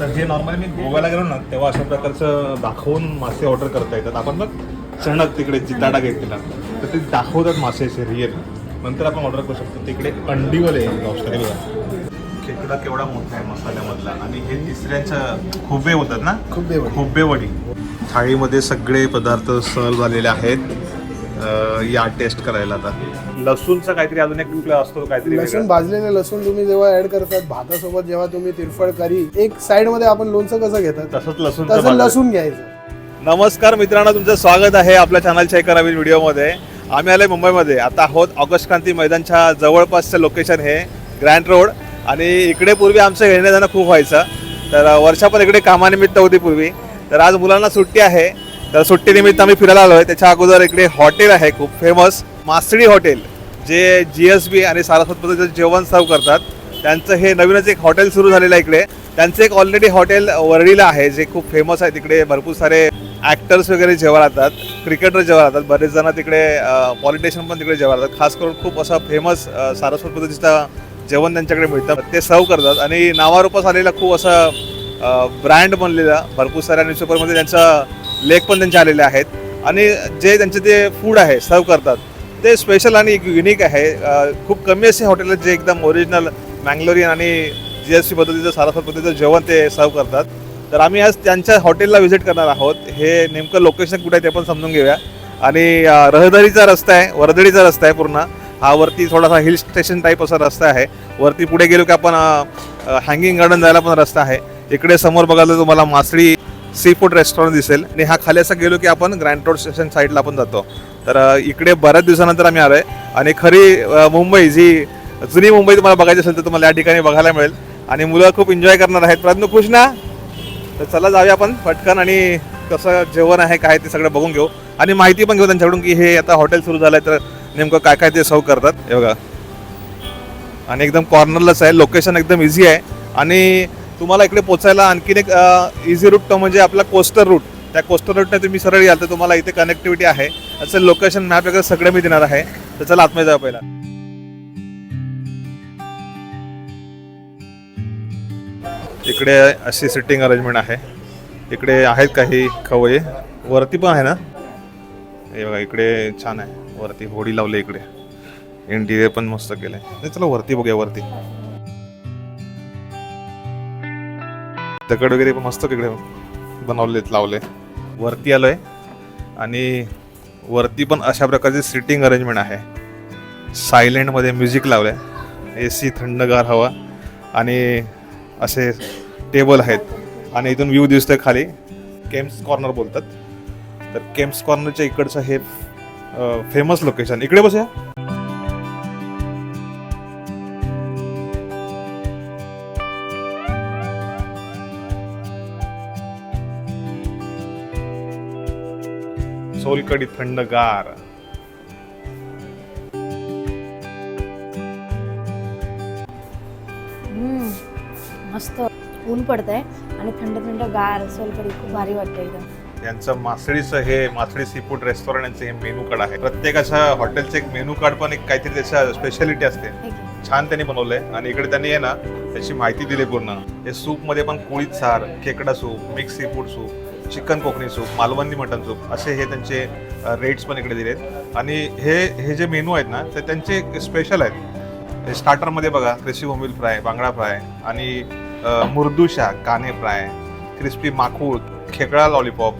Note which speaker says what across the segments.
Speaker 1: तर हे नॉर्मली मी गोव्याला गेलो ना तेव्हा अशा प्रकारचं दाखवून मासे ऑर्डर करता येतात. आपण बघ चणक तिकडे जिताडा घेतलेला तर ते दाखवतात मासे असे रिअल नंतर आपण ऑर्डर करू शकतो. तिकडे अंडीवाले लॉबस्टर आहे बघा खेकडा केवढा मोठा आहे मसाल्यामधला. आणि हे तिसऱ्याच्या खुबे होतात ना?
Speaker 2: खुबे वडी.
Speaker 1: खुबे वडी. थाळीमध्ये सगळे पदार्थ सर्व झालेले आहेत. या टेस्ट करायला आता. लसूणचा काहीतरी अजून एक असतो काहीतरी
Speaker 2: लसूण. भाजलेले लसूण तुम्ही जेव्हा ऍड करतात भातासोबत जेव्हा तुम्ही तिरफळ करी एक साइडमध्ये आपण लोणचं कसं घेतात?
Speaker 1: तसंच लसूण
Speaker 2: तसं लसूण घ्यायचं.
Speaker 1: नमस्कार मित्रांनो तुमचं स्वागत आहे आपल्या चॅनलच्या एका नवीन व्हिडिओमध्ये आम्ही आलोय मुंबईमध्ये. आता आहोत ऑगस्ट क्रांती मैदानच्या जवळपासचं लोकेशन हे ग्रँड रोड आणि इकडे पूर्वी आमचं येणं जाणं खूप व्हायचं. तर वर्षा पण इकडे कामानिमित्त होती पूर्वी. तर आज मुलांना सुट्टी आहे. तर सुट्टीनिमित्त आम्ही फिरायला आलोय. त्याच्या अगोदर इकडे हॉटेल आहे खूप फेमस मासळी हॉटेल. जे जी एस बी आणि सारस्वत पद्धतीचं जेवण सर्व करतात त्यांचं हे नवीनच एक हॉटेल सुरू झालेलं आहे इकडे. त्यांचं एक ऑलरेडी हॉटेल वरळीला आहे जे खूप फेमस आहे तिकडे. भरपूर सारे ॲक्टर्स वगैरे जेव्हा राहतात क्रिकेटर जेव्हा राहतात बरेच जण तिकडे पॉलिटिशियन पण तिकडे जेव्हा राहतात खास करून खूप असं फेमस सारस्वत पद्धतीचं जेवण त्यांच्याकडे मिळतं ते सर्व करतात. आणि नावारूपास आलेला खूप असं ब्रँड बनलेला भरपूर साऱ्या न्यूजपेपरमध्ये त्यांचा लेख पण त्यांचे आलेले आहेत. आणि जे त्यांचे ते फूड आहे सर्व करतात. ते स्पेशल आणि एक युनिक आहे. खूप कमी असे हॉटेल आहेत जे एकदम ओरिजिनल मँगलोरियन आणि जी एस सी पद्धतीचं सारासर पद्धतीचं जेवण ते सर्व करतात. तर आम्ही आज त्यांच्या हॉटेलला व्हिजिट करणार आहोत. हे नेमकं लोकेशन कुठे आहे ते पण समजून घेऊया. आणि रहदारीचा रस्ता आहे वर्दळीचा रस्ता आहे पूर्ण. हा वरती थोडासा हिल स्टेशन टाईप असा रस्ता आहे. वरती पुढे गेलो की आपण हँगिंग गार्डन जायला पण रस्ता आहे. इकडे समोर बघायला तुम्हाला मासळी सी फूड रेस्टॉरंट दिसेल. आणि हा खाली असा गेलो की आपण ग्रँड रोड स्टेशन साईडला आपण जातो. तर इकडे बऱ्याच दिवसानंतर आम्ही आलो आहे आणि खरी मुंबई जी जुनी मुंबई तुम्हाला बघायची असेल तर तुम्हाला या ठिकाणी बघायला मिळेल. आणि मुलं खूप एन्जॉय करणार आहेत. प्रयत्न खुश ना. तर चला जाऊया आपण पटकन आणि कसं जेवण आहे काय ते सगळं बघून घेऊ. आणि माहिती पण घेऊ त्यांच्याकडून की हे आता हॉटेल सुरू झालं आहे तर नेमकं काय काय ते सर्व करतात. हे बघा. आणि एकदम कॉर्नरलाच आहे. लोकेशन एकदम इझी आहे. आणि तुम्हाला इकडे पोचायला आणखीन एक इझी रूट तो म्हणजे आपला कोस्टर रूट त्या कोस्टल रोडने तुम्ही सरळ याल तर तुम्हाला इथे कनेक्टिव्हिटी आहे. असं लोकेशन मॅप वगैरे सगळं मी देणार आहे. तर चला आतमध्ये जाऊ पहिला. इकडे अशी सिटिंग अरेंजमेंट आहे. इकडे आहेत काही खवये. वरती पण आहे ना? हे बघा इकडे छान आहे. वरती होडी लावली इकडे. इंटिरियर पण मस्त केलंय. नाही चला वरती बघूया वरती. दगड वगैरे पण मस्त इकडे बनवलेत लावले वरती आलो आहे आणि वरती पण अशा प्रकारची सिटिंग अरेंजमेंट आहे. सायलेंटमध्ये म्युझिक लावलं आहे ए सी थंडगार हवा. आणि असे टेबल आहेत. आणि इथून व्ह्यू दिसतोय खाली. केम्स कॉर्नर बोलतात. तर केम्स कॉर्नरच्या इकडचं हे फेमस लोकेशन इकडे बसूया. सोलकडी थंडगार.
Speaker 3: मस्त. ऊन पडतंय आणि थंड थंड गार सोलकडी खूप भारी वाटतं एकदम.
Speaker 1: यांचं मासळीचं हे मासळी सी फूड रेस्टॉरंट यांचं हे मेनू कार्ड आहे. प्रत्येकाच्या हॉटेलचं एक मेनू कार्ड पण एक काहीतरी त्याच्या स्पेशालिटी असते. छान त्यांनी बनवलंय आणि इकडे त्यांनी आहे ना त्याची माहिती दिली पूर्ण. हे सूपमध्ये पण कुळीत सार खेकडा soup mix sea food soup chicken Konkani soup Malvani mutton soup असे हे त्यांचे रेट्स पण इकडे दिलेत. आणि हे हे जे मेनू आहेत ना ते त्यांचे स्पेशल आहेत. हे स्टार्टरमध्ये बघा क्रिस्पी बोंबील फ्राय बांगडा फ्राय आणि मुर्दुशा काने फ्राय क्रिस्पी माकूळ खेकडा लॉलीपॉप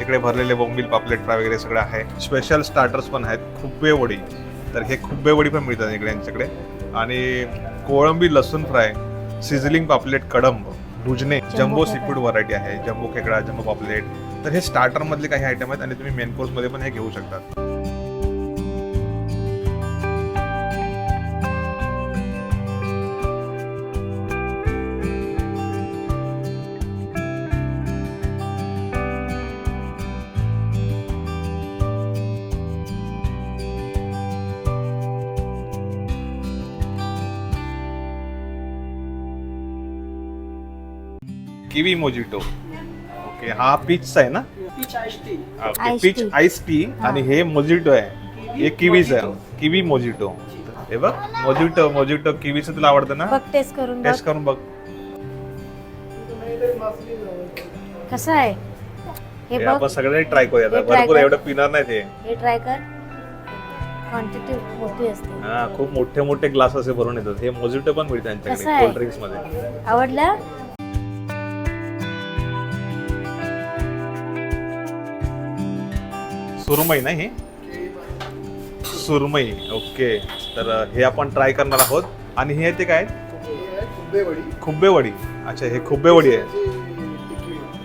Speaker 1: इकडे भरलेले बोंबील पापलेट फ्राय वगैरे सगळं आहे. स्पेशल स्टार्टर्स पण आहेत खुब्बे वडी. तर हे खुब्बे वडी पण मिळतात इकडे यांच्याकडे. आणि कोळंबी लसूण फ्राय सिझलिंग पापलेट कडंब. भुजने
Speaker 3: जम्बो.
Speaker 1: सीफूड व्हरायटी आहे जम्बो खेकडा जम्बो पापलेट तर हे स्टार्टर मधले काही आयटम आहेत आणि तुम्ही मेन कोर्समध्ये पण हे घेऊ शकता किवी मोजिटो. ओके हा पीचचा आहे ना?
Speaker 3: Ice
Speaker 1: peach
Speaker 3: tea.
Speaker 1: Ice tea आणि हे. मोजिटो आहे. हे किवीच आहे. Kiwi mojito. हे बघ मोजिटो मोजिटो किवीचं तुला आवडतं ना?
Speaker 3: बघ टेस्ट करून बघ.
Speaker 1: टेस्ट करून बघ.
Speaker 3: कसं आहे? हे
Speaker 1: हे
Speaker 3: बघ.
Speaker 1: आपण सगळ्यांनी ट्राय करूया आता.
Speaker 3: हे try
Speaker 1: भरपूर
Speaker 3: कर.
Speaker 1: एवढं पिणार नाही ते.
Speaker 3: हे ट्राय कर. क्वांटिटी मोठी असते.
Speaker 1: हा खूप मोठे मोठे ग्लास असे भरून येतात. हे मोजिटो पण मिळते
Speaker 3: कसं
Speaker 1: त्यांच्याकडे
Speaker 3: आहे?
Speaker 1: कोल्ड ड्रिंक्समध्ये.
Speaker 3: आवडलं?
Speaker 1: सुरमई ना हे सुरमई ओके. तर हे आपण ट्राय करणार आहोत. आणि हे ते काय? खुब्बे वडी अच्छा हे खुब्बे वडी आहे.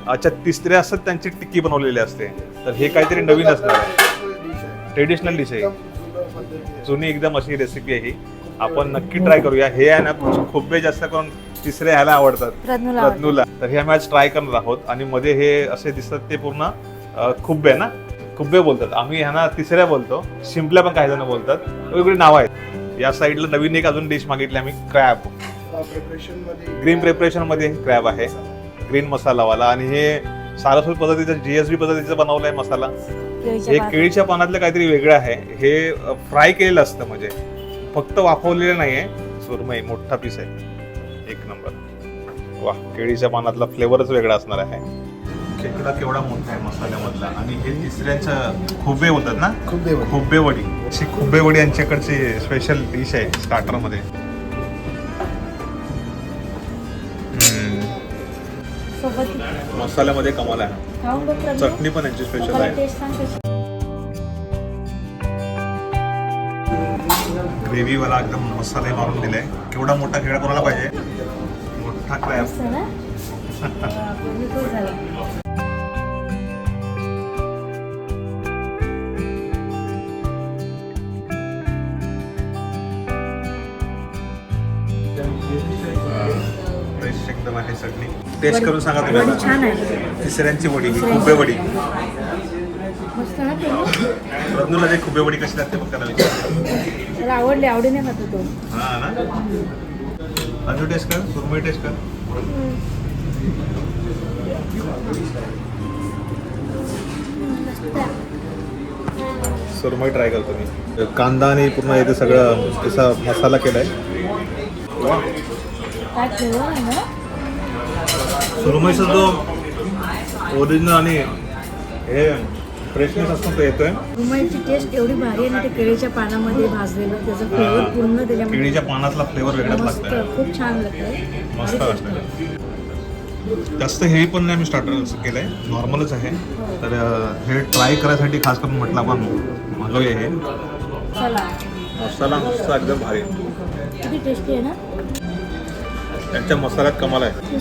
Speaker 1: अच्छा तिसऱ्या असतात त्यांची टिक्की बनवलेली असते. तर हे काहीतरी नवीन असणार आहे. ट्रेडिशनल डिश आहे. जुनी एकदम अशी रेसिपी आहे ही. आपण नक्की ट्राय करूया. हे आहे ना खुब्बे जास्त करून तिसरे ह्याला आवडतात. रत्नूला तर हे आम्ही आज ट्राय करणार आहोत. आणि मध्ये हे असे दिसतात ते पूर्ण खुब्बे ना? खुब्बे बोलतात. आम्ही ह्यांना तिसऱ्या बोलतो. शिंपल्या पण काही जण बोलतात. वेगवेगळी नावं आहेत. या साईडला नवीन एक अजून डिश मागितली आम्ही क्रॅब ग्रीन प्रिपरेशनमध्ये क्रॅब आहे. ग्रीन मसालावाला. आणि हे सारस्वत पद्धतीचं जीएसबी पद्धतीचं बनवलंय मसाला.
Speaker 3: केळीच्या
Speaker 1: हे. केळीच्या पानातलं काहीतरी वेगळं आहे. हे फ्राय केलेलं असतं म्हणजे. फक्त वाफवलेलं नाहीये. सुरमई मोठा पीस आहे. एक नंबर वा केळीच्या पानातला फ्लेवरच वेगळा असणार आहे. खेकडा केवढा मोठा आहे मसाल्यामधला. आणि हे तिसऱ्यांचं खुबे होतात ना? खुबे वडी. अशी खुबे वडी यांच्याकडची स्पेशल डिश आहे स्टार्टरमध्ये हम्म,
Speaker 3: सोबत
Speaker 1: मसाल्यामध्ये कमाल आहे. चटणी पण यांची स्पेशल आहे.
Speaker 3: टेस्ट सांग कशी
Speaker 1: ग्रेव्ही वाला एकदम मसाले मारून दिलाय केवढा मोठा खेळा कोणाला पाहिजे? मोठा क्रॅब आहे चटणी टेस्ट करून सांगा तुम्ही
Speaker 3: वडी
Speaker 1: आता.
Speaker 3: छान आहे.
Speaker 1: तिसऱ्यांची वडी खुबे वडी? रत्नूला जे खुबे वडी कशी लागते बघ त्याला
Speaker 3: आवडले आवडीने खातो तो.
Speaker 1: हा ना? अजून टेस्ट कर सुरमई टेस्ट कर. सुरमई ट्राय करतो मी. कांदा आणि पूर्ण इथे सगळं त्याचा मसाला केलाय.
Speaker 3: काय ठेवलं
Speaker 1: सुरमईचा जो ओरिजिनल आणि हे फ्रेशनेस असतो तो येतोय.
Speaker 3: रुमाईची टेस्ट एवढी भारी आहे ना ते केळीच्या पानामध्ये भाजलेलं त्याचं फ्लेवर पूर्ण त्याच्यामध्ये
Speaker 1: केळीच्या पानातला फ्लेवर वेगळाच
Speaker 3: मस्त
Speaker 1: लागतोय.
Speaker 3: खूप छान लागतं
Speaker 1: मस्त वाटतं जास्त हेवी पण नाही मी स्टार्टर केलंय. नॉर्मलच आहे. तर अं, हे ट्राय करायसाठी खास करून म्हटलं आपण मागवूया हे.
Speaker 3: चला.
Speaker 1: मसाला मस्त एकदम भारी.
Speaker 3: किती टेस्टी आहे ना?
Speaker 1: त्यांच्या मसाल्यात कमाल आहे.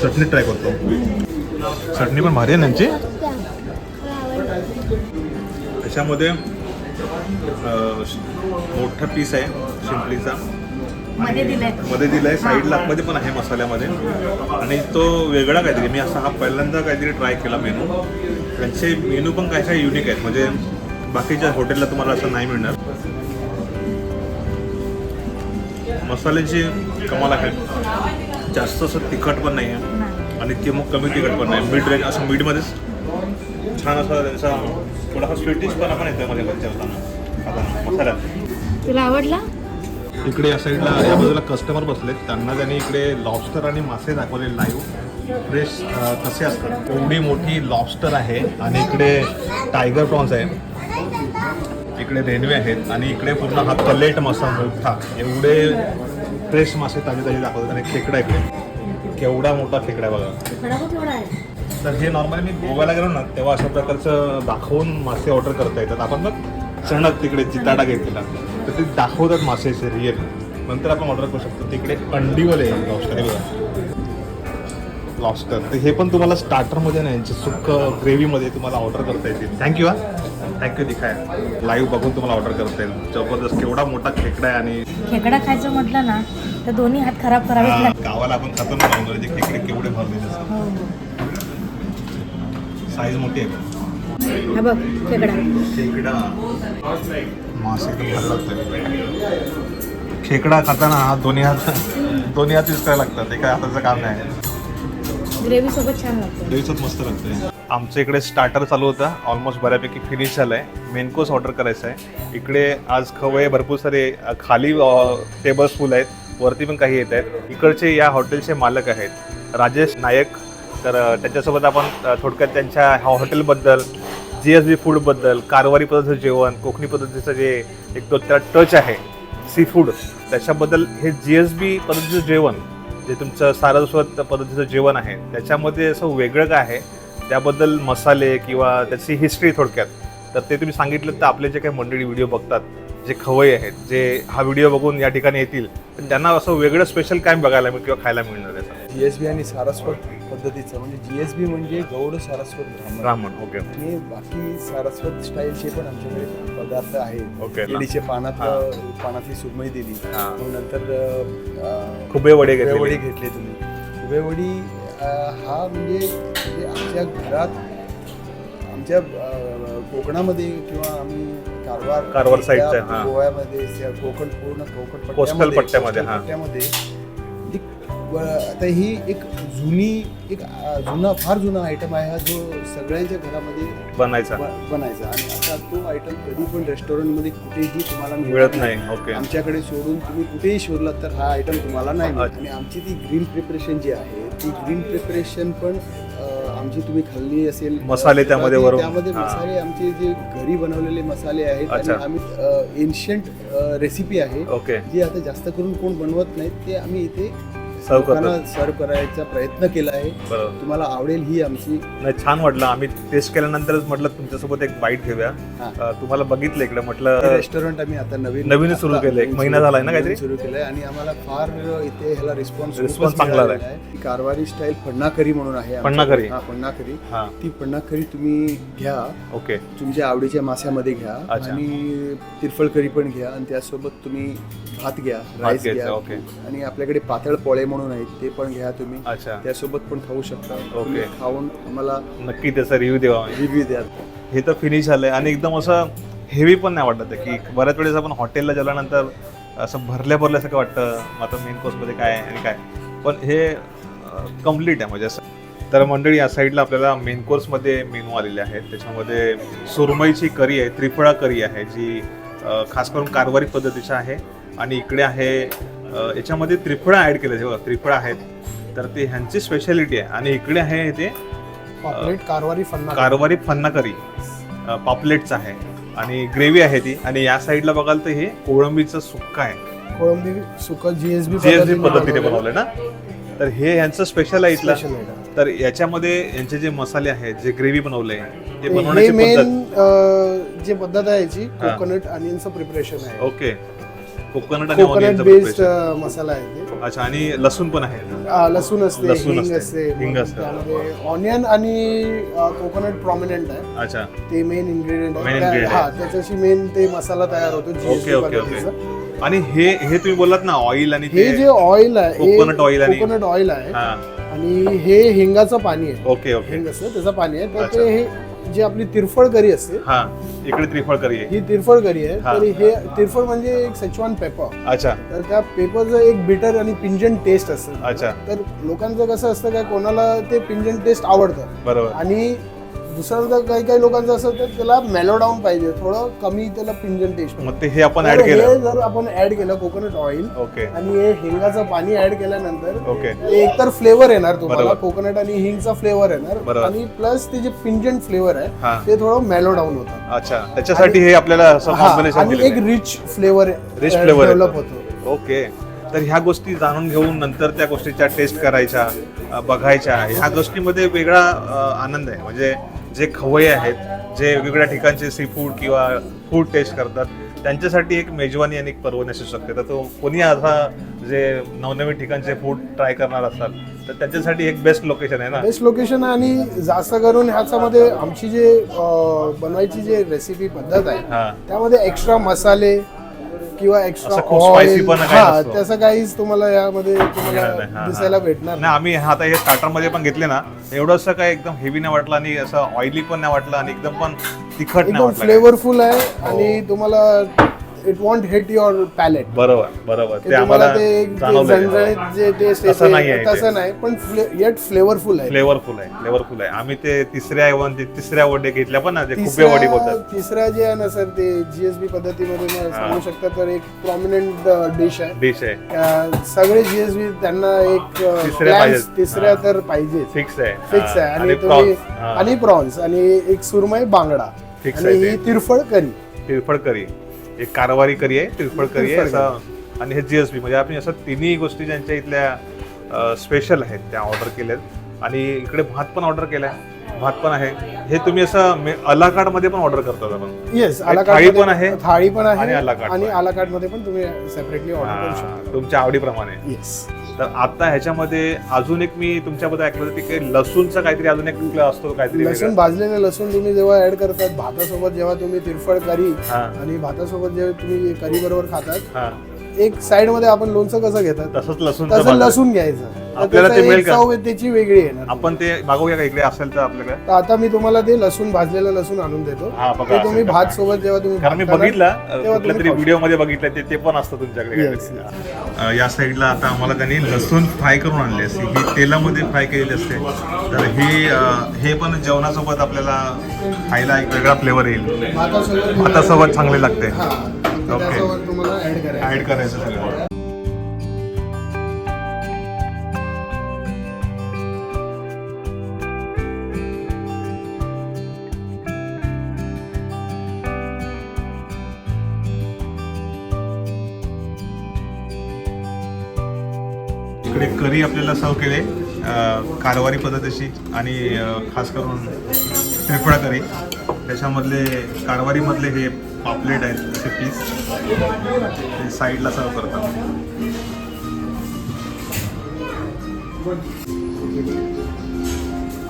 Speaker 1: चटणी ट्राय करतो. चटणी पण भारी आहे त्यांची. त्याच्यामध्ये मोठा पीस आहे शिंपलीचा.
Speaker 3: मध्ये दिलंय.
Speaker 1: साईडला मध्ये पण आहे मसाल्यामध्ये. आणि तो वेगळा काहीतरी मी असा हा पहिल्यांदा काहीतरी ट्राय केला मेनू त्यांचे मेनू पण काय काय युनिक आहेत. म्हणजे बाकीच्या हॉटेलला तुम्हाला असं नाही मिळणार. मसाल्याची कमाल आहे. जास्त असं तिखट पण नाही आहे. आणि ते मग कमी तिखट पण नाही. मिड रेंज असं मिडमध्येच छान असा त्यांचा थोडासा स्वीटिशपणा पण येतो मध्ये खाताना मसाल्यात.
Speaker 3: तुला आवडला?
Speaker 1: इकडे या साईडला या बाजूला कस्टमर बसलेत. त्यांना त्यांनी इकडे लॉबस्टर आणि मासे दाखवले लाईव्ह फ्रेश कसे असतात? एवढी मोठी लॉबस्टर आहे आणि इकडे टायगर प्रॉन्स आहे. इकडे रेल्वे आहेत आणि इकडे पूर्ण हा कलेट मासा मोठा एवढे फ्रेश मासे ताजे ताजे दाखवतात आणि खेकडा इकडे. केवढा मोठा खेकडा बघा. तर हे नॉर्मली मी गोव्याला गेलो ना तेव्हा अशा प्रकारचं दाखवून मासे ऑर्डर करता येतात. आपण बघ चणक तिकडे चिताडा घेतलेला. तर ते दाखवतात मासेचे रिअल नंतर आपण ऑर्डर करू शकतो. तिकडे अंडीवाले बघा. लॉबस्टर तर हे पण तुम्हाला स्टार्टरमध्ये नाही यांचे सुक्क ग्रेव्हीमध्ये तुम्हाला ऑर्डर करता येतील. थँक्यू हा. थँक्यू दिखाय. लाईव्ह बघून तुम्हाला ऑर्डर करता येईल. जबरदस्त केवढा मोठा खेकडा आहे आणि
Speaker 3: खेकडा खायचं म्हटलं ना तर दोन्ही हात खराब लागतात.
Speaker 1: गावाला आपण खातो ना डोंगराचे खेकडे केवढे भरलेले असतात
Speaker 3: हो.
Speaker 1: साईज मोठी आहे.
Speaker 3: हा बघ खेकडा.
Speaker 1: खेकडा. मासे खाताना दोन्ही हात दोन्ही हात करायला लागतात. एका हाताचं काम नाही.
Speaker 3: ग्रेव्ही सोबत छान लागतं.
Speaker 1: दिवसात मस्त लागतंय आमच्या इकडे स्टार्टर चालू होता. ऑलमोस्ट बऱ्यापैकी फिनिश झालाय. मेन कोर्स ऑर्डर करायचं आहे. इकडे आज खवय भरपूर सारे अ, खाली टेबल्स फुल आहेत. वरती पण काही येत आहेत. इकडचे या हॉटेलचे मालक आहेत. राजेश नायक. तर अ, त्यांच्यासोबत आपण अ, थोडक्यात त्यांच्या ह्या हॉटेलबद्दल जी एस बी फूडबद्दल कारवारी पद्धतीचं जेवण कोकणी पद्धतीचं जे एक तो त्या टच आहे सी फूड त्याच्याबद्दल हे जी एस बी पद्धतीचं जेवण जे तुमचं सारस्वत पद्धतीचं जेवण आहे त्याच्यामध्ये असं वेगळं काय आहे? त्याबद्दल मसाले किंवा त्याची हिस्ट्री थोडक्यात. तर ते तुम्ही सांगितलं तर आपले जे काही मंडळी व्हिडिओ बघतात जे खवई आहेत जे हा व्हिडिओ बघून या ठिकाणी येतील त्यांना असं वेगळं स्पेशल काय बघायला मिळेल किंवा खायला मिळणार आहे?
Speaker 4: बी आणि सारस्वत. पद्धतीचं म्हणजे जीएसबी म्हणजे गौड सारस्वत ब्राह्मण.
Speaker 1: ब्राह्मण ओके
Speaker 4: आणि बाकी सारस्वत स्टाईलचे पण आमच्याकडे पदार्थ आहेत.
Speaker 1: ओके
Speaker 4: केळीचे पानातलं पानातली सुरमई दिली.
Speaker 1: हा.
Speaker 4: मग नंतर
Speaker 1: खुबे वडे घेतले
Speaker 4: खुबेवडी घेतले तुम्ही. खुबेवडी हा म्हणजे म्हणजे आमच्या घरात आमच्या अं, कोकणामध्ये किंवा आम्ही कारवार
Speaker 1: कारवार side हा.
Speaker 4: गोव्यामध्ये त्या कोकण पूर्ण कोकण
Speaker 1: पट्ट्यामध्ये, हा.
Speaker 4: पट्ट्यामध्ये. व- आता ही एक जुनी एक जुना फार जुना आयटम आहे हा जो सगळ्यांच्या घरामध्ये
Speaker 1: बनायचा
Speaker 4: बनायचा आणि आता तो आयटम कधी पण रेस्टॉरंटमध्ये कुठेही तुम्हाला
Speaker 1: मिळत नाही ओके
Speaker 4: आमच्याकडे सोडून तुम्ही कुठेही शोधलात तर हा आयटम तुम्हाला नाही मिळत. आणि आमची ती ग्रीन प्रिपरेशन जी आहे ती ग्रीन प्रिपरेशन पण आमची तुम्ही खाल्ली असेल
Speaker 1: मसाले त्यामध्ये.
Speaker 4: त्यामध्ये. मसाले आमचे जे घरी बनवलेले मसाले आहेत आणि. आम्ही एन्शियंट रेसिपी आहे जी आता जास्त करून कोण बनवत नाहीत ते आम्ही इथे
Speaker 1: सर्व करतो
Speaker 4: लोकांना सर्व करायचा प्रयत्न केला आहे
Speaker 1: बरोबर
Speaker 4: तुम्हाला आवडेल ही आमची
Speaker 1: नाही छान वाटलं आम्ही टेस्ट केल्यानंतरच म्हटलं तुमच्यासोबत एक बाईट घेऊया
Speaker 4: हा.
Speaker 1: अ, तुम्हाला बघितलं इकडे म्हटलं
Speaker 4: रेस्टॉरंट आम्ही आता नवीन
Speaker 1: नवीनच सुरू
Speaker 4: आता
Speaker 1: केलंय. एक
Speaker 4: नवीन
Speaker 1: महिना
Speaker 4: सुरू-
Speaker 1: झालाय ना काहीतरी?
Speaker 4: नवीन सुरू केलंय आणि आम्हाला फार इथे ह्याला रिस्पॉन्स
Speaker 1: Response चांगला आलाय.
Speaker 4: कारवारी स्टाईल फन्ना करी म्हणून आहे आमच्याकडे.
Speaker 1: फन्ना करी.
Speaker 4: हा फन्ना करी
Speaker 1: हा
Speaker 4: ती फन्ना करी तुम्ही घ्या
Speaker 1: ओके
Speaker 4: तुमच्या आवडीच्या मास्यामध्ये घ्या
Speaker 1: अच्छा.
Speaker 4: आणि तिरफळ करी पण घ्या आणि त्यासोबत तुम्ही भात घ्या राईस
Speaker 1: घ्यायचा,
Speaker 4: घ्या
Speaker 1: ओके.
Speaker 4: आणि आपल्याकडे पातळ पोळे म्हणून आहेत ते पण घ्या तुम्ही.
Speaker 1: अच्छा.
Speaker 4: त्यासोबत पण खाऊ शकता.
Speaker 1: ओके.
Speaker 4: तुम्ही खाऊन आम्हाला
Speaker 1: नक्की त्याचा रिव्ह्यू देवा
Speaker 4: रिव्ह्यू द्या.
Speaker 1: हे तर फिनिश झालंय. आणि एकदम असं हेवी पण नाही वाटत की बऱ्याच वेळेस आपण हॉटेलला गेल्यानंतर असं भरल्या भरल्यासारखं वाटतं. आता मेन कोर्समध्ये काय आहे आणि काय? पण हे कंप्लीट आहे म्हणजे असं. तर मंडळी या साईडला आपल्याला मेन कोर्समध्ये मेनू आलेले आहेत. त्याच्यामध्ये सुरमईची करी आहे त्रिफळा करी आहे जी खास करून कारवारी पद्धतीची आहे. आणि इकडे आहे याच्यामध्ये त्रिफळा ॲड केले जेव्हा त्रिफळा आहेत. तर ते ह्यांची स्पेशालिटी आहे. आणि इकडे आहे ते
Speaker 2: पॉपलेट कारवारी फन्ना
Speaker 1: कारवारी फन्ना करी पापलेटचं आहे. आणि ग्रेव्ही आहे ती. आणि या साईडला बघाल तर हे कोळंबीचं सुक्का आहे.
Speaker 2: कोळंबी सुक जीएसबी
Speaker 1: जीएसबी पद्धतीने बनवलंय ना? तर हे यांचं स्पेशल आहे इथलं. तर याच्यामध्ये यांचे जे मसाले आहेत जे ग्रेव्ही बनवले ते बनवण्याची
Speaker 2: मेन
Speaker 1: पद्धत?
Speaker 2: जे पद्धत आहे याची. कोकोनट अनियनचं प्रिपरेशन आहे.
Speaker 1: ओके कोकोनट आणि
Speaker 2: कोकोनट
Speaker 1: ऑनियनचं
Speaker 2: बेस्ड
Speaker 1: preparation.
Speaker 2: मसाला आहे ते.
Speaker 1: अच्छा आणि लसूण पण आहे.
Speaker 2: आ, लसूण असते
Speaker 1: लसूण
Speaker 2: हिंग
Speaker 1: असते,
Speaker 2: असते.
Speaker 1: हिंग
Speaker 2: मग
Speaker 1: असतं.
Speaker 2: त्यामध्ये ऑनियन आणि कोकोनट प्रॉमिनंट आहे.
Speaker 1: अच्छा.
Speaker 2: ते मेन इन्ग्रेडियंट
Speaker 1: Main
Speaker 2: आहे
Speaker 1: ingredient.
Speaker 2: हा त्याच्याशी मेन ते मसाला तयार होतो
Speaker 1: ओके ओके ओके. आणि हे हे तुम्ही बोललात ना ऑइल आणि
Speaker 2: हे जे ऑइल आहे
Speaker 1: Coconut oil आणि-
Speaker 2: कोकोनट ऑइल आहे.
Speaker 1: हा.
Speaker 2: आणि हे हिंगाचं पाणी आहे.
Speaker 1: ओके ओके
Speaker 2: हिंग असतं त्याचं पाणी आहे. तर
Speaker 1: अच्छा.
Speaker 2: ते हे जी आपली तिरफळ करी असते
Speaker 1: हा इकडे त्रिफळ करी आहे.
Speaker 2: ही तिरफळ करी आहे.
Speaker 1: हा.
Speaker 2: तर हे तिरफळ म्हणजे एक सचवान पेपर
Speaker 1: अच्छा.
Speaker 2: तर त्या पेपरचं एक बिटर आणि पिंजन टेस्ट असतं.
Speaker 1: अच्छा.
Speaker 2: तर लोकांचं कसं असतं काय कोणाला ते पिंजन टेस्ट आवडतं.
Speaker 1: बरोबर.
Speaker 2: आणि दुसऱ्यांदा काही काही लोकांचं असं तर त्याला मेलो डाऊन पाहिजे. थोडं कमी त्याला पिंजन टेस्ट
Speaker 1: मग ते हे आपण ऍड
Speaker 2: हे
Speaker 1: केलं.
Speaker 2: जर आपण ऍड केलं कोकोनट ऑइल
Speaker 1: ओके
Speaker 2: आणि हे हिंगाचं पाणी ऍड केल्यानंतर
Speaker 1: ओके
Speaker 2: ते एकतर फ्लेवर येणार तुम्हाला.
Speaker 1: बरोबर.
Speaker 2: कोकोनट आणि हिंगचा फ्लेवर येणार.
Speaker 1: बरोबर.
Speaker 2: आणि प्लस ते जे पिंजन फ्लेवर आहे ते थोडं मेलो डाऊन होतं.
Speaker 1: अच्छा. त्याच्यासाठी हे आपल्याला असं
Speaker 2: हा,
Speaker 1: कॉम्बिनेशन
Speaker 2: आणि एक rich flavour
Speaker 1: Rich flavor
Speaker 2: develop. होतो.
Speaker 1: ओके तर ह्या गोष्टी जाणून घेऊन नंतर त्या गोष्टीच्या टेस्ट करायच्या अ, बघायच्या. ह्या गोष्टीमध्ये वेगळा अ, आनंद आहे. म्हणजे जे खवय्ये आहेत जे वेगवेगळ्या ठिकाणचे सी फूड किंवा फूड टेस्ट करतात त्यांच्यासाठी एक मेजवानी आणि एक पर्वणी असू शकते. तर तो कोणी असा जे नवनवीन ठिकाणचे फूड ट्राय करणार असाल तर त्याच्यासाठी एक बेस्ट लोकेशन आहे ना?
Speaker 2: बेस्ट लोकेशन आणि जास्त करून ह्याच्यामध्ये आमची जे अं, बनवायची जे रेसिपी पद्धत आहे
Speaker 1: हा.
Speaker 2: त्यामध्ये एक्स्ट्रा मसाले किंवा एक्स्ट्रा
Speaker 1: असं खूप spicy पण काही
Speaker 2: हा
Speaker 1: नसतो.
Speaker 2: त्याचं काहीच तुम्हाला यामध्ये
Speaker 1: नाही. हा.
Speaker 2: दिसायला भेटणार
Speaker 1: नाही आम्ही आता हे स्टार्टरमध्ये पण घेतले ना एवढं असं काय एकदम हेवी नाही वाटलं आणि असं ऑइली पण नाही वाटलं आणि एकदम पण तिखट नाही
Speaker 2: एकदम
Speaker 1: वाटलं
Speaker 2: फ्लेवरफुल आहे आणि तुम्हाला it won't hit your palate
Speaker 1: बरोबर बरोबर. ते आम्हाला
Speaker 2: ते जे टेस्ट
Speaker 1: तसं नाहीये
Speaker 2: येते
Speaker 1: ते.
Speaker 2: तसं नाही पण येट फ्लेवरफुल आहे.
Speaker 1: फ्लेवरफुल आहे फ्लेवरफुल आहे. आम्ही ते तिसऱ्या एवन ते तिसऱ्या वडे घेतल्या पण ना ते खुबे
Speaker 2: तिसऱ्या
Speaker 1: वडी बोलतात.
Speaker 2: तिसऱ्या जे आहे ना सर ते जीएसबी पद्धतीमध्ये मला सांगू शकता तर एक प्रॉमिनंट डिश आहे.
Speaker 1: डिश आहे.
Speaker 2: अं, सगळे जीएसबी त्यांना एक अं,
Speaker 1: तिसऱ्या
Speaker 2: clams
Speaker 1: पाहिजेत.
Speaker 2: तिसऱ्या. तर पाहिजे
Speaker 1: फिक्स आहे.
Speaker 2: फिक्स आहे. आणि तुम्ही. आणि प्रॉन्स आणि एक सुरमई बांगडा.
Speaker 1: Fix
Speaker 2: आणि
Speaker 1: आहे
Speaker 2: ही. तिरफळ करी.
Speaker 1: तिरफळ करी. एक कारवारी करी आहे करी आहे असं. आणि हे जीएसबी म्हणजे आपण असं तिन्ही गोष्टी ज्यांच्या इथल्या स्पेशल आहेत त्या ऑर्डर केल्यात. आणि इकडे भात पण ऑर्डर केलाय. भात पण आहे. हे तुम्ही असं अलाकाडमध्ये पण ऑर्डर करतात आपण
Speaker 2: येस
Speaker 1: थाळी पण आहे
Speaker 2: थाळी पण आहे
Speaker 1: आणि carte
Speaker 2: आणि कार्डमध्ये पण तुम्ही सेपरेटली ऑर्डर करू शकता.
Speaker 1: तुमच्या आवडीप्रमाणे.
Speaker 2: येस
Speaker 1: तर आता ह्याच्यामध्ये अजून एक मी तुमच्याबद्दल ऐकलं होतं की लसूणचं काहीतरी अजून एक असतो काहीतरी
Speaker 2: लसूण. भाजलेलं लसूण तुम्ही जेव्हा ऍड करतात भातासोबत जेव्हा तुम्ही तिरफळ करी आणि भातासोबत जेव्हा तुम्ही करी बरोबर खातात एक साइडमध्ये आपण लोणचं कसं घेतात?
Speaker 1: तसंच लसूण
Speaker 2: तसं लसूण घ्यायचं.
Speaker 1: आपल्याला ते मिळेल का?
Speaker 2: चव त्याची वेगळी येणार.
Speaker 1: आपण ते मागवूया का इकडे असेल तर आपल्याकडे?
Speaker 2: तर आता मी तुम्हाला ते लसूण भाजलेलं लसूण आणून देतो.
Speaker 1: हा, बघा,
Speaker 2: ते तुम्ही भात. सोबत जेव्हा तुम्ही
Speaker 1: कारण मी
Speaker 2: भात खाणार,
Speaker 1: बघितलं
Speaker 2: तेव्हा
Speaker 1: कुठल्या तरी व्हिडिओमध्ये बघितलं ते ते पण असतं तुमच्याकडे
Speaker 2: Yes,
Speaker 1: अ, या साईडला आता आम्हाला त्यांनी लसूण फ्राय करून आणली असते ही तेलामध्ये फ्राय केलेली असते. तर ही अ, हे पण जेवणासोबत आपल्याला खायला एक वेगळा फ्लेवर येईल.
Speaker 2: भातासोबत
Speaker 1: भातासोबत चांगले लागते.
Speaker 2: हा तर
Speaker 1: ओके.
Speaker 2: त्यासोबत तुम्हाला ऍड करायचं.
Speaker 1: ऍड करायचं सगळं. इकडे आपल्याला सर्व केले. कारवारी पद्धतीशी आणि खास करून त्रिफळा करी त्याच्यामधले कारवारीमधले हे पापलेट आहेत असे पीस ते साईडला सर्व करतात.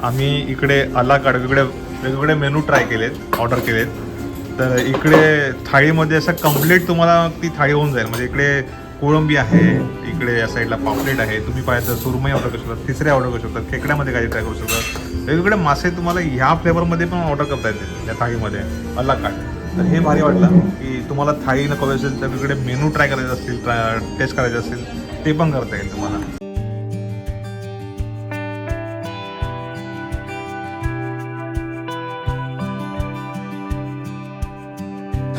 Speaker 1: आम्ही इकडे अला काड वेगवेगळे वेगवेगळे मेनू ट्राय केलेत ऑर्डर केलेत. तर इकडे थाळीमध्ये असं कंप्लीट तुम्हाला ती थाळी होऊन जाईल. म्हणजे इकडे कोळंबी आहे इकडे या साईडला पापलेट आहे तुम्ही पाहिजे तर सुरमई ऑर्डर करू शकता तिसरे ऑर्डर करू शकता खेकड्यामध्ये काही ट्राय करू शकता. वेगवेगळे मासे तुम्हाला ह्या फ्लेवरमध्ये पण ऑर्डर करता येतील या थाळीमध्ये. अल्ला काट. तर हे भारी वाटलं की तुम्हाला थाळी नको असेल तर वेगवेगळे मेनू ट्राय करायचे असतील टेस्ट करायचे असतील ते पण करता येईल तुम्हाला.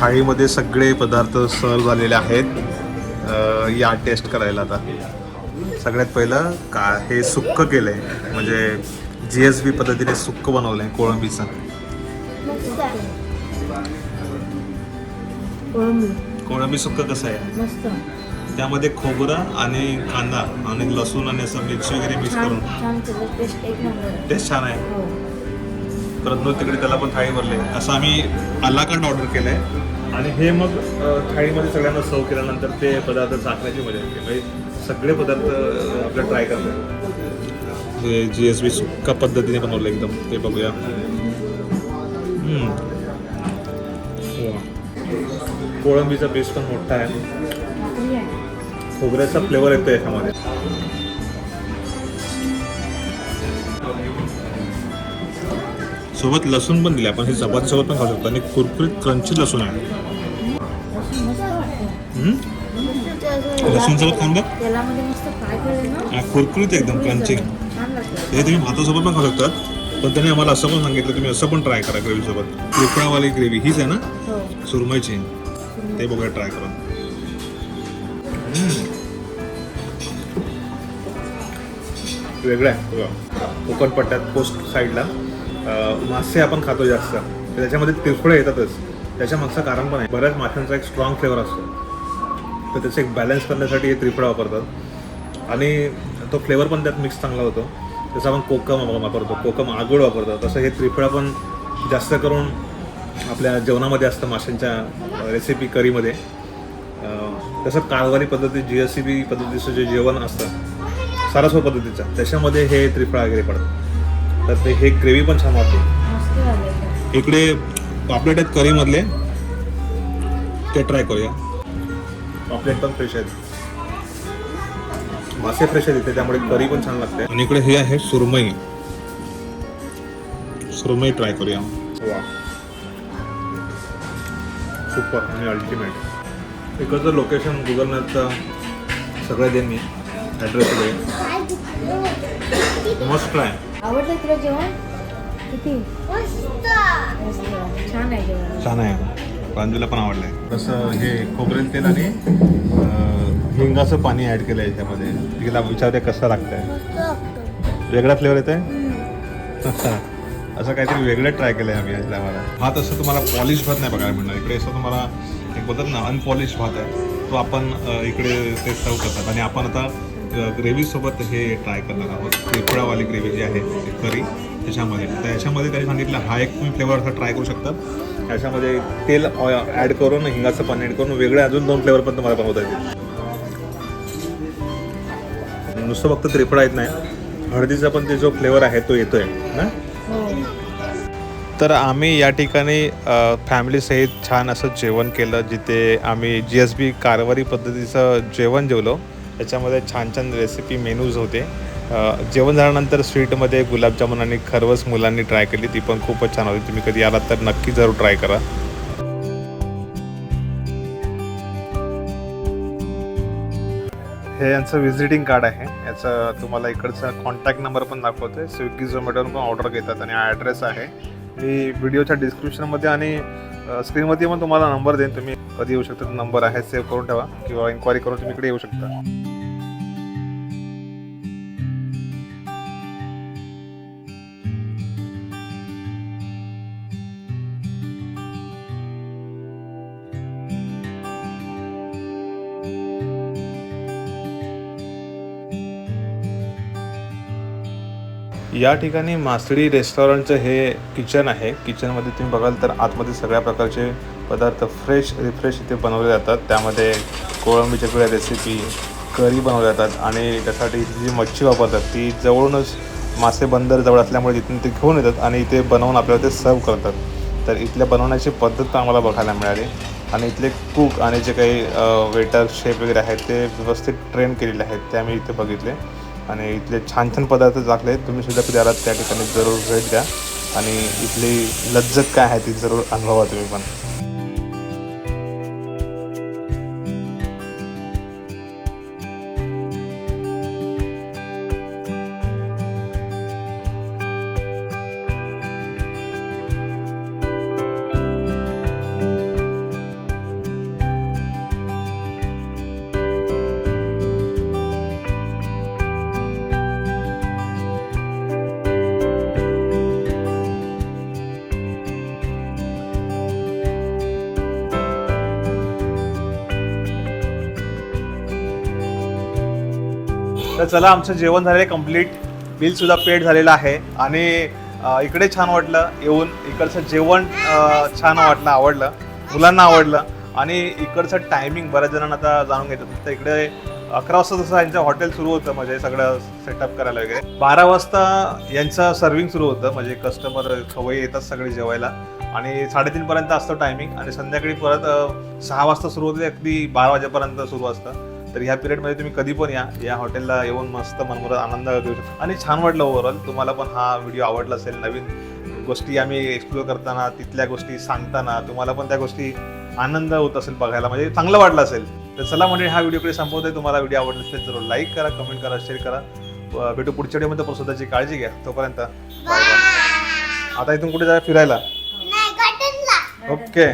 Speaker 1: थाळीमध्ये सगळे पदार्थ सर्व झालेले आहेत. या टेस्ट करायला आता. सगळ्यात पहिलं का हे सुक्क केलं आहे म्हणजे जी एस बी पद्धतीने सुक्क बनवलं आहे कोळंबीचं.
Speaker 3: कोळंबी.
Speaker 1: कोळंबी सुक्क कसं आहे? त्यामध्ये खोबरं आणि कांदा आणि लसूण आणि असं मिक्स वगैरे मिक्स करून.
Speaker 3: टेस्ट
Speaker 1: छान आहे.
Speaker 3: हो.
Speaker 1: परत तिकडे त्याला पण थाळी भरले. असं आम्ही अल्लाकंड ऑर्डर केलं आहे आणि हे मग थाळीमध्ये सगळ्यांना सर्व केल्यानंतर ते पदार्थ चाकण्याची मजा येते. म्हणजे सगळे पदार्थ अ, आपल्याला ट्राय करतात. हे जी एस बी सुक्का पद्धतीने बनवलं एकदम ते बघूया. कोळंबीचा पीस पण मोठा आहे. खोबऱ्याचा फ्लेवर येतो याच्यामध्ये. सोबत लसूण पण दिले. आपण हे चपाती सोबत पण खाऊ शकतो. आणि कुरकुरीत क्रंची लसूण आहे.
Speaker 3: लसूण
Speaker 1: सोबत खाऊन बघ. हा, कुरकुरीत एकदम क्रंची हे तुम्ही भातासोबत पण खाऊ शकतात पण त्यांनी आम्हाला असं पण सांगितलं तुम्ही असं पण ट्राय करा ग्रेव्ही सोबत त्रिफळावाली ग्रेव्ही. हीच आहे ना?
Speaker 3: हो.
Speaker 1: सुरमईची ते बघूया ट्राय हम्म. वेगळं आहे. बघा. कोकण पट्ट्यात कोस्ट साईडला मासे आपण खातो जास्त. त्याच्यामध्ये तिरफळे येतातच. त्याच्या मागचं कारण पण आहे. बऱ्याच माशांचा एक स्ट्रॉंग फ्लेवर असतो. तर त्याचं एक बॅलन्स करण्यासाठी हे त्रिफळा वापरतात. आणि तो फ्लेवर पण त्यात मिक्स चांगला होतो. जसं आपण कोकम वापरतो. कोकम आगोळ वापरतो तसं हे त्रिफळा पण जास्त करून आपल्या जेवणामध्ये असतं माशांच्या रेसिपी करीमध्ये तसं कारवारी पद्धती जी एस सी बी पद्धतीचं जे जेवण असतं सारस्व पद्धतीचं त्याच्यामध्ये हे त्रिफळा वगैरे पडतं तर ते हे ग्रेव्ही पण छान वाटते. इकडे पापलेट आहेत करीमधले. ते ट्राय करूया. पापलेट पण फ्रेश आहेत. मासे फ्रेश आहेत इथे त्यामुळे करी पण छान लागते. आणि इकडे हे आहे सुरमई. सुरमई ट्राय करूया. वा. सुपर आणि अल्टिमेट इकडचं लोकेशन गुगल मॅपचं सगळं देईन मी. ॲड्रेस वगैरे मस्त ट्राय
Speaker 3: आवडलं तुला जेवण? किती? मस्त. छान आहे जेवण.
Speaker 1: छान आहे. प्रांजूला पण आवडलंय. कसं हे खोबरेल तेल आणि हिंगाचं पाणी ॲड केलं आहे याच्यामध्ये. तिला विचारते कसं लागतंय. वेगळा फ्लेवर येत आहे असं काहीतरी वेगळं ट्राय केलं आहे आम्ही आज आम्हाला. भात असं तुम्हाला पॉलिश भात नाही बघायला मिळणार. इकडे असं तुम्हाला एक बोलतात ना अनपॉलिश भात आहे. तो आपण इकडे ते सर्व करतात. आणि आपण आता ग्रेव्हीसोबत हे ट्राय करणार आहोत. त्रिफळावाली ग्रेव्ही जी आहे करी त्याच्यामध्ये तर याच्यामध्ये त्यांनी सांगितलं हा एक तुम्ही फ्लेवर असा ट्राय करू शकता. याच्यामध्ये तेल ॲड करून हिंगाचं पाणी ॲड करून वेगळे अजून दोन फ्लेवर पण तुम्हाला बनवता येतील. नुसतं फक्त त्रिफळा येत नाही. हळदीचा पण ते जो फ्लेवर आहे तो येतोय ना?
Speaker 3: हो.
Speaker 1: तर आम्ही या ठिकाणी फॅमिलीसहित छान असं जेवण केलं जिथे आम्ही जी एस बी कारवारी पद्धतीचं जेवण जेवलो. त्याच्यामध्ये छान छान रेसिपी मेनूज होते. जेवण झाल्यानंतर स्वीटमध्ये गुलाबजामुन आणि खरवस मुलांनी ट्राय केली. ती पण खूपच छान होती. तुम्ही कधी आलात तर नक्की जरूर ट्राय करा. हे यांचं व्हिजिटिंग कार्ड आहे. याचं तुम्हाला इकडचा कॉन्टॅक्ट नंबर पण दाखवते. स्विगी झोमॅटोवर पण ऑर्डर घेतात आणि ॲड्रेस आहे. मी व्हिडिओच्या डिस्क्रिप्शनमध्ये आणि स्क्रीनमध्ये पण तुम्हाला नंबर देईन. तुम्ही कधी येऊ शकता नंबर आहे सेव्ह करून ठेवा किंवा इन्क्वायरी करून तुम्ही इकडे येऊ शकता. या ठिकाणी मासळी रेस्टॉरंटचं हे किचन आहे. किचनमध्ये तुम्ही बघाल तर आतमध्ये सगळ्या प्रकारचे पदार्थ फ्रेश रिफ्रेश इथे बनवले जातात. त्यामध्ये कोळंबीच्या वेगळ्या रेसिपी करी बनवल्या जातात आणि त्यासाठी इथे जी मच्छी वापरतात ती जवळूनच मासे बंदर जवळ असल्यामुळे तिथून ते घेऊन येतात आणि इथे बनवून आपल्याला ते सर्व करतात. तर इथल्या बनवण्याची पद्धत पण आम्हाला बघायला मिळाली आणि इथले कुक आणि जे काही वेटर शेफ वगैरे आहेत ते व्यवस्थित ट्रेन केलेले आहेत ते आम्ही इथे बघितले. आणि इथले छान छान पदार्थ टाकले. तुम्ही सुद्धा कधी आलात त्या ठिकाणी जरूर भेट द्या. आणि इथली लज्जत काय आहे ती जरूर अनुभवा तुम्ही पण. तर चला आमचं जेवण झालेलं कंप्लीट बिल सुद्धा पेड झालेलं आहे. आणि इकडे छान वाटलं येऊन इकडचं जेवण छान वाटलं आवडलं. मुलांना आवडलं. आणि इकडचं टायमिंग बऱ्याच जणांना आता जाणून घेतात तर इकडे अकरा वाजता जसं यांचं हॉटेल सुरू होतं म्हणजे सगळं सेटअप करायला वगैरे. बारा वाजता यांचं सर्विंग सुरू होतं म्हणजे कस्टमर खवई येतात सगळे जेवायला. आणि साडेतीनपर्यंत असतं टायमिंग आणि संध्याकाळी परत सहा वाजता सुरू होते अगदी बारा वाजेपर्यंत सुरू असतं. तर ह्या पिरियडमध्ये तुम्ही कधी पण या. या हॉटेलला येऊन मस्त मनमुराद आनंद घेऊ शकता. आणि छान वाटलं ओव्हरऑल तुम्हाला पण हा व्हिडिओ आवडला असेल नवीन गोष्टी आम्ही एक्सप्लोर करताना तिथल्या गोष्टी सांगताना तुम्हाला पण त्या गोष्टी आनंद होत असेल बघायला. म्हणजे चांगलं वाटलं असेल. तर चला म्हणजे हा व्हिडिओकडे संपवतोय. तुम्हाला व्हिडिओ आवडला असेल तर लाईक करा कमेंट करा शेअर करा. भेटू पुढच्या व्हिडिओमध्ये पण स्वतःची काळजी घ्या. तोपर्यंत. बाय बाय आता इथून कुठे जायला फिरायला? ओके